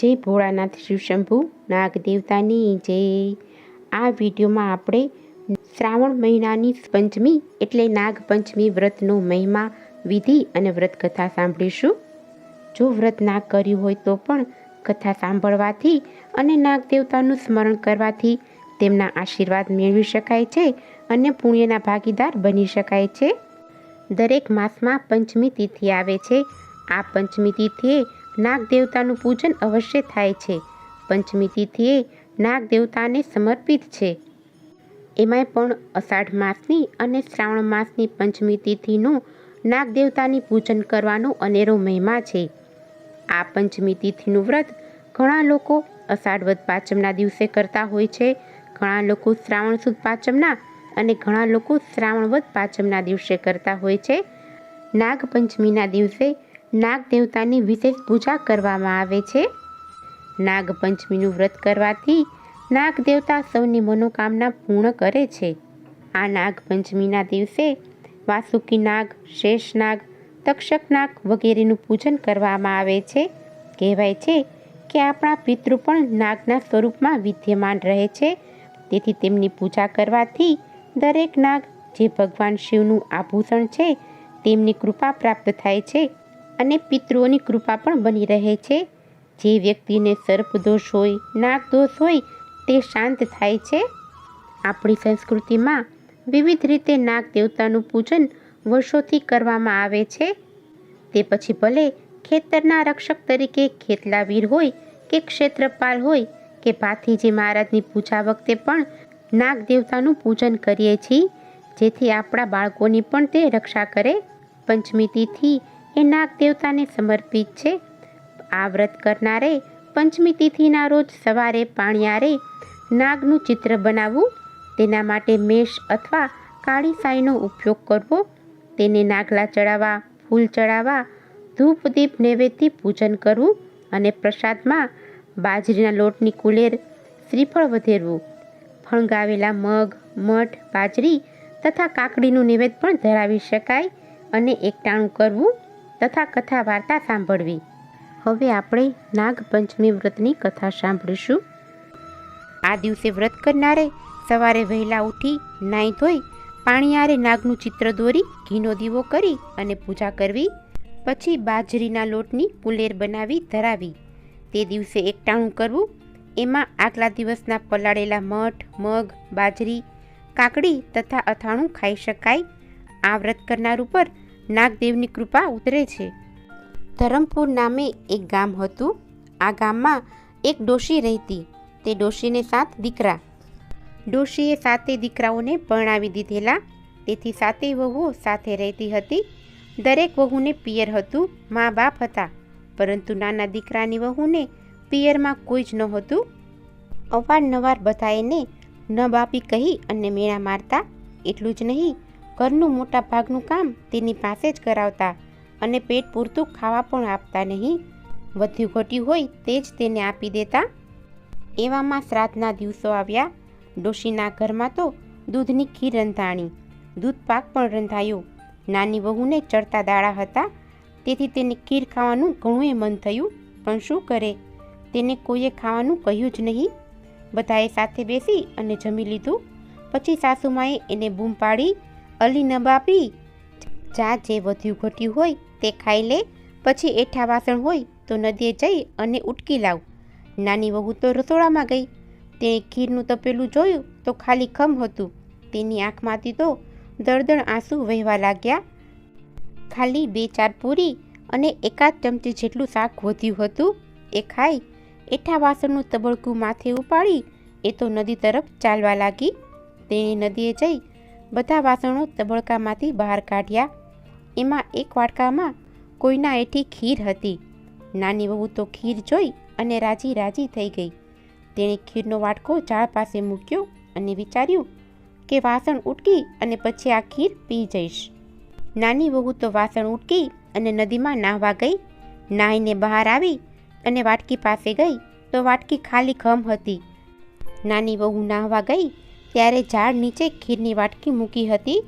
જય ભોળાનાથ શિવશંભુ નાગ દેવતાની જય. આ વિડીયોમાં આપણે શ્રાવણ મહિનાની પંચમી એટલે નાગપંચમી વ્રતનો મહિમા, વિધિ અને વ્રત કથા સાંભળીશું. જો વ્રત ના કર્યું હોય તો પણ કથા સાંભળવાથી અને નાગ દેવતાનું સ્મરણ કરવાથી તેમના આશીર્વાદ મેળવી શકાય છે અને પુણ્યના ભાગીદાર બની શકાય છે. દરેક માસમાં પંચમી તિથિ આવે છે. આ પંચમી તિથિએ નાગ દેવતાનું પૂજન અવશ્ય થાય છે. પંચમી તિથિએ નાગ દેવતાને સમર્પિત છે. એમાંય પણ અષાઢ માસની અને શ્રાવણ માસની પંચમી તિથિનું નાગ દેવતાની પૂજન કરવાનો અનેરો મહિમા છે. આ પંચમી તિથિનું વ્રત ઘણા લોકો અષાઢ વદ પાંચમના દિવસે કરતા હોય છે. ઘણા લોકો શ્રાવણ સુદ પાંચમના અને ઘણા લોકો શ્રાવણ વદ પાંચમના દિવસે કરતા હોય છે. નાગપંચમીના દિવસે નાગ દેવતાની વિશેષ પૂજા કરવામાં આવે છે. નાગપંચમીનું વ્રત કરવાથી નાગ દેવતા સૌની મનોકામના પૂર્ણ કરે છે. આ નાગપંચમીના દિવસે વાસુકી નાગ, શેષ નાગ, તક્ષક નાગ વગેરેનું પૂજન કરવામાં આવે છે. કહેવાય છે કે આપણા પિતૃ પણ નાગના સ્વરૂપમાં વિદ્યમાન રહે છે. તેથી તેમની પૂજા કરવાથી દરેક નાગ જે ભગવાન શિવનું આભૂષણ છે, તેમની કૃપા પ્રાપ્ત થાય છે. અને પિતૃઓની કૃપા પણ બની રહે છે. જે વ્યક્તિને સર્પદોષ હોય નાગદોષ હોય, તે શાંત થાય છે. આપણી સંસ્કૃતિમાં વિવિધ રીતે નાગ દેવતાનું પૂજન વર્ષોથી કરવામાં આવે છે. તે પછી ભલે ખેતરના રક્ષક તરીકે ખેતલાવીર હોય કે ક્ષેત્રપાલ હોય કે ભાથીજી મહારાજની પૂજા વખતે પણ નાગ દેવતાનું પૂજન કરીએ છીએ. જેથી આપણા બાળકોની પણ તે રક્ષા કરે. પંચમી તિથિ એ નાગ દેવતાને સમર્પિત છે. આ વ્રત કરનારે પંચમી તિથિના રોજ સવારે પાણિયારે નાગનું ચિત્ર બનાવવું, તેના માટે મેષ અથવા કાળી સાઈનો ઉપયોગ કરવો, તેને નાગલા ચડાવવા, ફૂલ ચડાવવા, ધૂપ, દીપ, નૈવેદ્ય પૂજન કરવું અને પ્રસાદમાં બાજરીના લોટની કુલેર શ્રીફળ વધેરવું. ફણગાવેલા મગ, મઠ, બાજરી તથા કાકડીનું નૈવેદ્ય પણ ધરાવી શકાય અને એકટાણું કરવું. તથા કથા વાર્તા સાંભળવી. હવે આપણે નાગપંચમી વ્રતની કથા સાંભળીશું. આ દિવસે વ્રત કરનારે સવારે વહેલા ઉઠી નાહી ધોઈ પાણીયારે નાગનું ચિત્ર દોરી, ઘીનો દીવો કરી અને પૂજા કરવી. પછી બાજરીના લોટની પુલેર બનાવી ધરાવી. તે દિવસે એકટાણું કરવું. એમાં આગલા દિવસના પલાળેલા મઠ, મગ, બાજરી, કાકડી તથા અથાણું ખાઈ શકાય. આ વ્રત કરનાર ઉપર નાગદેવની કૃપા ઉતરે છે. ધરમપુર નામે એક ગામ હતું. આ ગામમાં એક ડોશી રહેતી. તે ડોશીને સાત દીકરા. ડોશીએ સાતે દીકરાઓને પરણાવી દીધેલા. તેથી સાતે વહુઓ સાથે રહેતી હતી. દરેક વહુને પિયર હતું. મા બાપ હતા. પરંતુ નાના દીકરાની વહુને પિયરમાં કોઈ જ નહોતું. અવારનવાર બધાએને ન બાપી કહી અને મેળા મારતા. એટલું જ નહીં ઘરનું મોટા ભાગનું કામ તેની પાસે જ કરાવતા અને પેટ પૂરતું ખાવા પણ આપતા નહીં. વધ્યું ઘટ્યું હોય તે જ તેને આપી દેતા. એવામાં શ્રાદ્ધના દિવસો આવ્યા. ડોશીના ઘરમાં તો દૂધની ખીર રંધાણી. દૂધ પાક પણ રંધાયો. નાની વહુને ચડતા દાડા હતા. તેથી તેને ખીર ખાવાનું ઘણું મન થયું. પણ શું કરે? તેને કોઈએ ખાવાનું કહ્યું જ નહીં. બધાએ સાથે બેસી અને જમી લીધું. પછી સાસુમાએ એને બૂમ પાડી અલી ન બાપી જા જે વધ્યું ઘટ્યું હોય તે ખાઈ લે, પછી એઠા વાસણ હોય તો નદીએ જઈ અને ઉટકી લાવ. નાની વહુ તો રસોડામાં ગઈ. તેણે ખીરનું તપેલું જોયું તો ખાલી ખમ હતું. તેની આંખમાંથી તો દળદળ આંસુ વહેવા લાગ્યા. ખાલી બે ચાર પૂરી અને એકાદ ચમચી જેટલું શાક વધ્યું હતું. એ ખાઈ એઠા વાસણનું તબડકું માથે ઉપાડી એ તો નદી તરફ ચાલવા લાગી. તેણે નદીએ જઈ બધા વાસણો તબળકામાંથી બહાર કાઢ્યા. એમાં એક વાટકામાં કોઈના એઠી ખીર હતી. નાની વહુ તો ખીર જોઈ અને રાજી રાજી થઈ ગઈ. તેણે ખીરનો વાટકો ઝાડ પાસે મૂક્યો અને વિચાર્યું કે વાસણ ઉટકી અને પછી આ ખીર પી જઈશ. નાની વહુ તો વાસણ ઉટકી અને નદીમાં નાહવા ગઈ. નાહીને બહાર આવી અને વાટકી પાસે ગઈ તો વાટકી ખાલી ખમ હતી. નાની વહુ નાહવા ગઈ ત્યારે ઝાડ નીચે ખીરની વાટકી મૂકી હતી.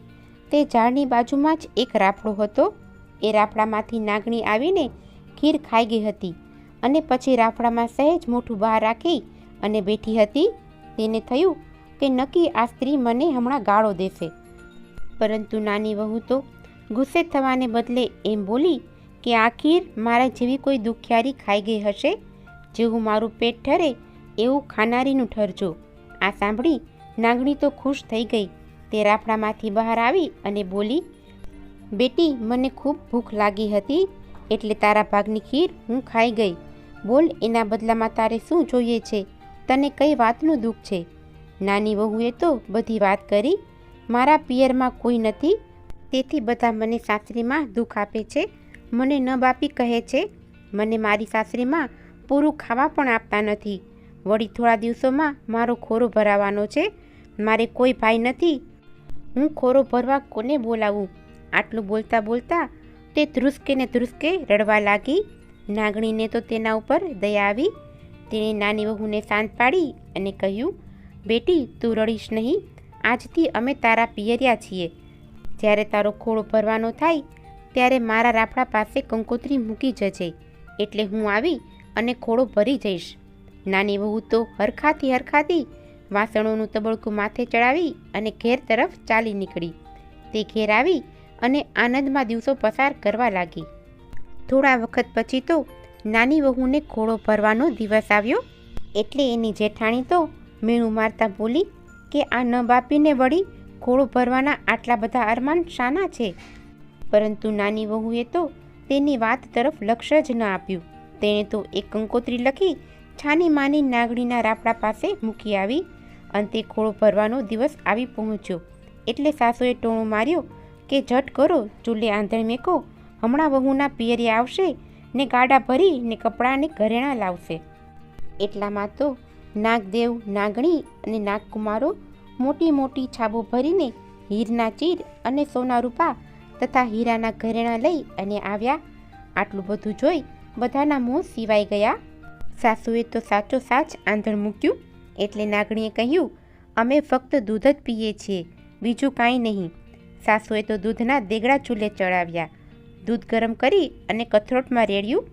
તે ઝાડની બાજુમાં જ એક રાફડો હતો. એ રાફડામાંથી નાગણી આવીને ખીર ખાઈ ગઈ હતી અને પછી રાફડામાં સહેજ મોઠું બહાર રાખી અને બેઠી હતી. તેને થયું કે નક્કી આ સ્ત્રી મને હમણાં ગાળો દેશે. પરંતુ નાની વહુ તો ગુસ્સે થવાને બદલે એમ બોલી કે આ ખીર મારા જેવી કોઈ દુખિયારી ખાઈ ગઈ હશે. જેવું મારું પેટ ઠરે એવું ખાનારીનું ઠરજો. આ સાંભળી નાગણી તો ખુશ થઈ ગઈ. તે રાફડામાંથી બહાર આવી અને બોલી, બેટી, મને ખૂબ ભૂખ લાગી હતી, એટલે તારા ભાગની ખીર હું ખાઈ ગઈ. બોલ, એના બદલામાં તારે શું જોઈએ છે? તને કઈ વાતનું દુઃખ છે? નાની વહુએ તો બધી વાત કરી. મારા પિયરમાં કોઈ નથી. તેથી બધા મને સાસરીમાં દુઃખ આપે છે. મને ન બાપી કહે છે. મને મારી સાસરીમાં પૂરું ખાવા પણ આપતા નથી. વળી થોડા દિવસોમાં મારો ખોરો ભરાવાનો છે. મારે કોઈ ભાઈ નથી. હું ખોરો ભરવા કોને બોલાવું? આટલું બોલતા બોલતા તે ધ્રુસકે ને ધ્રુસકે રડવા લાગી. નાગણીને તો તેના ઉપર દયા આવી. તેણે નાની વહુને શાંત પાડી અને કહ્યું, બેટી, તું રડીશ નહીં. આજથી અમે તારા પિયરિયા છીએ. જ્યારે તારો ખોળો ભરવાનો થાય, ત્યારે મારા રાફડા પાસે કંકોત્રી મૂકી જજે. એટલે હું આવી અને ખોળો ભરી જઈશ. નાની વહુ તો હરખાથી હરખાથી વાસણોનું તબડકું માથે ચડાવી અને ઘેર તરફ ચાલી નીકળી. તે ઘેર આવી અને આનંદમાં દિવસો પસાર કરવા લાગી. થોડા વખત પછી તો નાની વહુને ઘોડો ભરવાનો દિવસ આવ્યો. એટલે એની જેઠાણી તો મેણું મારતા બોલી કે આ ન બાપીને વળી ઘોડો ભરવાના આટલા બધા અરમાન શાના છે? પરંતુ નાની વહુએ તો તેની વાત તરફ લક્ષ્ય જ ન આપ્યું. તેણે તો એક કંકોત્રી લખી છાની માની નાગણીના રાપડા પાસે મૂકી આવી અંતે ખોળો ભરવાનો દિવસ આવી પહોંચ્યો. એટલે સાસુએ ટોણો માર્યો કે, ઝટ કરો, ચૂલે આંધણ મેકો. હમણાં વહુના પિયરી આવશે ને ગાડા ભરી ને કપડાને ઘરેણાં લાવશે. એટલામાં તો નાગદેવ, નાગણી અને નાગકુમારો મોટી મોટી છાબો ભરીને હીરના ચીર અને સોના રૂપા તથા હીરાના ઘરેણાં લઈ અને આવ્યા. આટલું બધું જોઈ બધાના મોં સિવાઈ ગયા. સાસુએ તો સાચો સાચ આંધણ મૂક્યું. એટલે નાગણીએ કહ્યું, અમે ફક્ત દૂધ જ પીએ છીએ, બીજું કાંઈ નહીં. સાસુએ તો દૂધના દેગડા ચૂલે ચડાવ્યા. દૂધ ગરમ કરી અને કથરોટમાં રેડ્યું.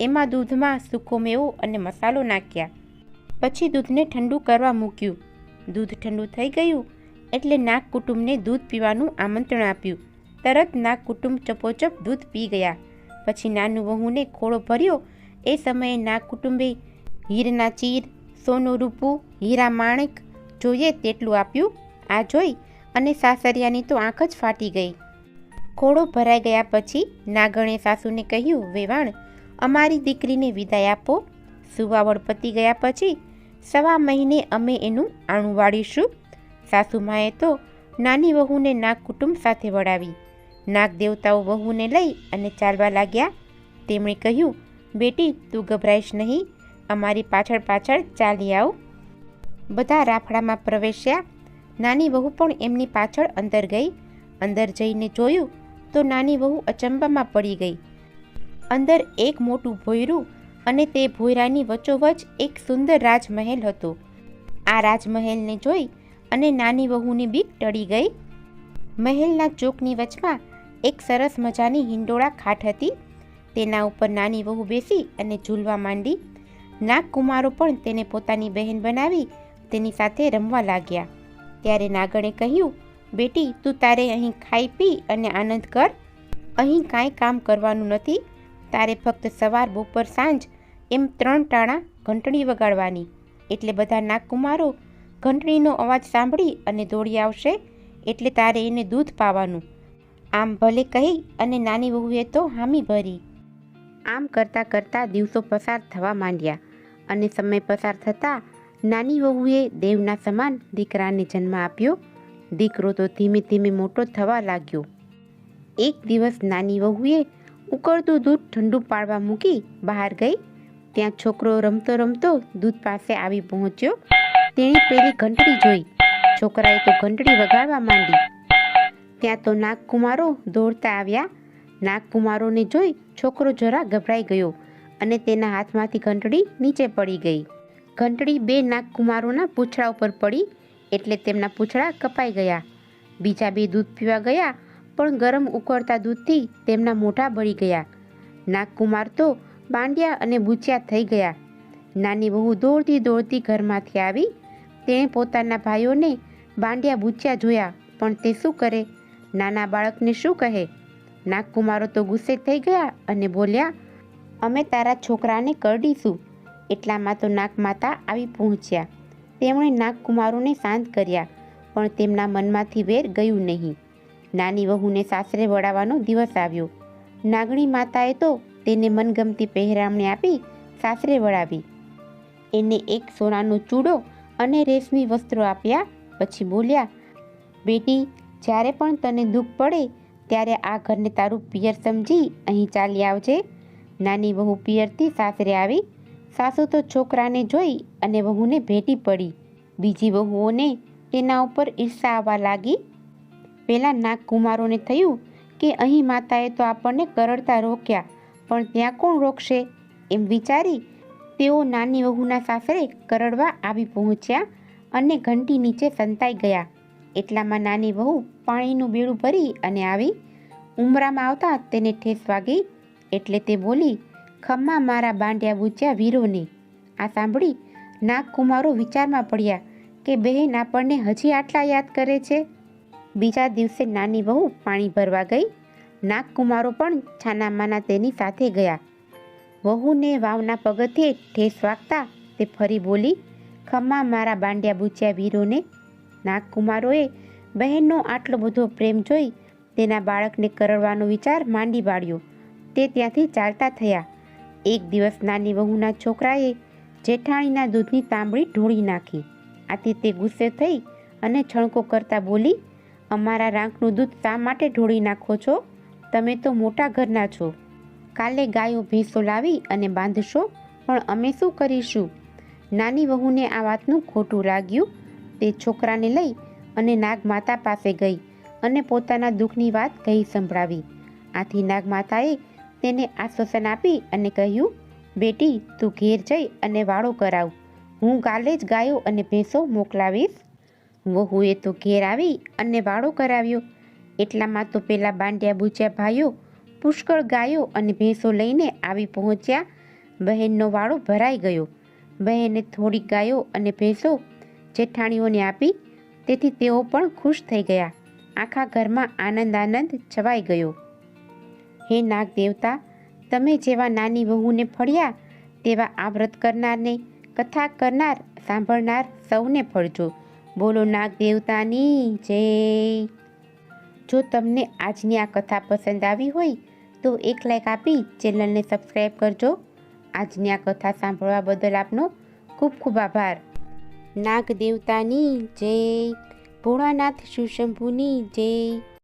એમાં દૂધમાં સૂકો મેવો અને મસાલો નાખ્યા. પછી દૂધને ઠંડુ કરવા મૂક્યું. દૂધ ઠંડુ થઈ ગયું એટલે નાગ કુટુંબને દૂધ પીવાનું આમંત્રણ આપ્યું. તરત નાગ કુટુંબ ચપોચપ દૂધ પી ગયા. પછી નાનું વહુને ખોળો ભર્યો. એ સમયે નાગ કુટુંબે હીરના ચીર સોનું રૂપું, હીરા માણેક જોઈએ તેટલું આપ્યું. આ જોઈ અને સાસરિયાની તો આંખ જ ફાટી ગઈ. ખોળો ભરાઈ ગયા પછી નાગણે સાસુને કહ્યું, વેવાણ, અમારી દીકરીને વિદાય આપો. સુવાવડ પતી ગયા પછી સવા મહિને અમે એનું આણું વાળીશું. સાસુમાએ તો નાની વહુને નાગ કુટુંબ સાથે વળાવી. નાગ દેવતાઓ વહુને લઈ અને ચાલવા લાગ્યા. તેમણે કહ્યું, બેટી, તું ગભરાઈશ નહીં. અમારી પાછળ પાછળ ચાલી આવ. બધા રાફડામાં પ્રવેશ્યા. નાની વહુ પણ એમની પાછળ અંદર ગઈ. અંદર જઈને જોયું તો નાની વહુ અચંબામાં પડી ગઈ. અંદર એક મોટું ભોયરું અને તે ભોયરાની વચ્ચોવચ એક સુંદર રાજમહેલ હતો. આ રાજમહેલને જોઈ અને નાની વહુની બીક ટળી ગઈ. મહેલના ચોકની વચમાં એક સરસ મજાની હિંડોળા ખાટ હતી. તેના ઉપર નાની વહુ બેસી અને ઝૂલવા માંડી. નાગકુમારો પણ તેને પોતાની બહેન બનાવી તેની સાથે રમવા લાગ્યા. ત્યારે નાગણે કહ્યું, બેટી, તું તારે અહીં ખાઈ પી અને આનંદ કર. અહીં કાંઈ કામ કરવાનું નથી. તારે ફક્ત સવાર, બપોર, સાંજ એમ ત્રણ ટાણા ઘંટડી વગાડવાની. એટલે બધા નાગકુમારો ઘંટડીનો અવાજ સાંભળી અને દોડી આવશે એટલે તારે એને દૂધ પાવાનું. આમ ભલે કહી અને નાની વહુએ તો હામી ભરી. આમ કરતાં કરતાં દિવસો પસાર થવા માંડ્યા. અને સમય પસાર થતાં નાની વહુએ દેવના સમાન દીકરાને જન્મ આપ્યો. દીકરો તો ધીમે ધીમે મોટો થવા લાગ્યો. એક દિવસ નાની વહુએ ઉકળતું દૂધ ઠંડુ પાડવા મૂકી બહાર ગઈ. ત્યાં છોકરો રમતો રમતો દૂધ પાસે આવી પહોંચ્યો. તેણે પેલી ઘંટડી જોઈ. છોકરાએ તો ઘંટડી વગાડવા માંડી. ત્યાં તો નાગકુમારો દોડતા આવ્યા. નાગકુમારોને જોઈ છોકરો જરા ગભરાઈ ગયો. અને તેના હાથમાંથી ઘંટડી નીચે પડી ગઈ. ઘંટડી બે નાગકુમારોના પૂંછડા ઉપર પડી એટલે તેમના પૂંછડા કપાઈ ગયા. બીજા બે દૂધ પીવા ગયા, પણ ગરમ ઉકળતા દૂધથી તેમના મોઢા બળી ગયા. નાગકુમાર તો બાંડિયા અને બુચિયા થઈ ગયા. નાની વહુ દોડતી દોડતી ઘરમાંથી આવી, તેણે પોતાના ભાઈઓને બાંડિયા બુચ્યા જોયા, પણ તે શું કરે? નાના બાળકને શું કહે? નાગકુમારો તો ગુસ્સે થઈ ગયા અને બોલ્યા અમે તારા છોકરાને કરડીશું. એટલામાં તો નાગમાતા આવી પહોંચ્યા. તેમણે નાગકુમારોને શાંત કર્યા, પણ તેમના મનમાંથી વેર ગયું નહીં. નાની વહુને સાસરે વળાવવાનો દિવસ આવ્યો. નાગણી માતાએ તો તેને મનગમતી પહેરામણી આપી સાસરે વળાવી. એને એક સોનાનો ચૂડો અને રેશમી વસ્ત્રો આપ્યા, પછી બોલ્યા, બેટી, જ્યારે પણ તને દુઃખ પડે, ત્યારે આ ઘરને તારું પિયર સમજી અહીં ચાલી આવજે. નાની વહુ પિયરથી સાસરે આવી. સાસુ તો છોકરાને જોઈ અને વહુને ભેટી પડી. બીજી વહુઓને તેના ઉપર ઈર્ષા આવવા લાગી. પહેલાં નાગકુમારોને થયું કે અહીં માતાએ તો આપણને કરડતા રોક્યા, પણ ત્યાં કોણ રોકશે? એમ વિચારી તેઓ નાની વહુના સાસરે કરડવા આવી પહોંચ્યા અને ઘંટી નીચે સંતાઈ ગયા. એટલામાં નાની વહુ પાણીનું બેડું ભરી અને આવી. ઉમરામાં આવતા તેને ઠેસ વાગી એટલે તે બોલી, ખમ્મા મારા બાંડ્યા બૂચ્યા વીરોને. આ સાંભળી નાગકુમારો વિચારમાં પડ્યા કે બહેન આપણને હજી આટલા યાદ કરે છે. બીજા દિવસે નાની વહુ પાણી ભરવા ગઈ. નાગકુમારો પણ છાનામાના તેની સાથે ગયા. વહુને વાવના પગથિયે ઠેસ વાગતા તે ફરી બોલી, ખમ્મા મારા બાંડ્યા બૂચ્યા વીરોને. નાગકુમારોએ બહેનનો આટલો બધો પ્રેમ જોઈ તેના બાળકને કરડવાનો વિચાર માંડી પાડ્યો. તે ત્યાંથી ચાલતા થયા. એક દિવસ નાની વહુના છોકરાએ જેઠાણીના દૂધની તાંબડી ઢોળી નાખી. આથી તે ગુસ્સે થઈ અને છણકો કરતા બોલી, અમારા રાંકનું દૂધ શા માટે ઢોળી નાખો છો? તમે તો મોટા ઘરના છો. કાલે ગાયો ભેંસો લાવી અને બાંધશો, પણ અમે શું કરીશું? નાની વહુને આ વાતનું ખોટું લાગ્યું તે છોકરાને લઈ અને નાગમાતા પાસે ગઈ અને પોતાના દુઃખની વાત કહી સંભળાવી. આથી નાગમાતાએ તેને આશ્વાસન આપી અને કહ્યું, બેટી, તું ઘેર જઈ અને વાળો કરાવ. હું કાલે જ ગાયો અને ભેંસો મોકલાવીશ. વહુએ તો ઘેર આવી અને વાળો કરાવ્યો. એટલામાં તો પેલા બાંડ્યા બૂચ્યા ભાઈઓ પુષ્કળ ગાયો અને ભેંસો લઈને આવી પહોંચ્યા. બહેનનો વાળો ભરાઈ ગયો. બહેને થોડી ગાયો અને ભેંસો જેઠાણીઓને આપી. તેથી તેઓ પણ ખુશ થઈ ગયા. આખા ઘરમાં આનંદ આનંદ છવાઈ ગયો. હે નાગ દેવતા તમે જેવા નાની વહુને ફળ્યા, તેવા આ વ્રત કરનારને કથા કરનાર, સાંભળનાર સૌને ફળજો. બોલો નાગ દેવતાની જય. જો તમને આજની આ કથા પસંદ આવી હોય, તો એક લાઈક આપી ચેનલને સબસ્ક્રાઈબ કરજો. આજની આ કથા સાંભળવા બદલ આપનો ખૂબ ખૂબ આભાર. નાગ દેવતાની જય. ભોળાનાથ શિવશંભુની જય.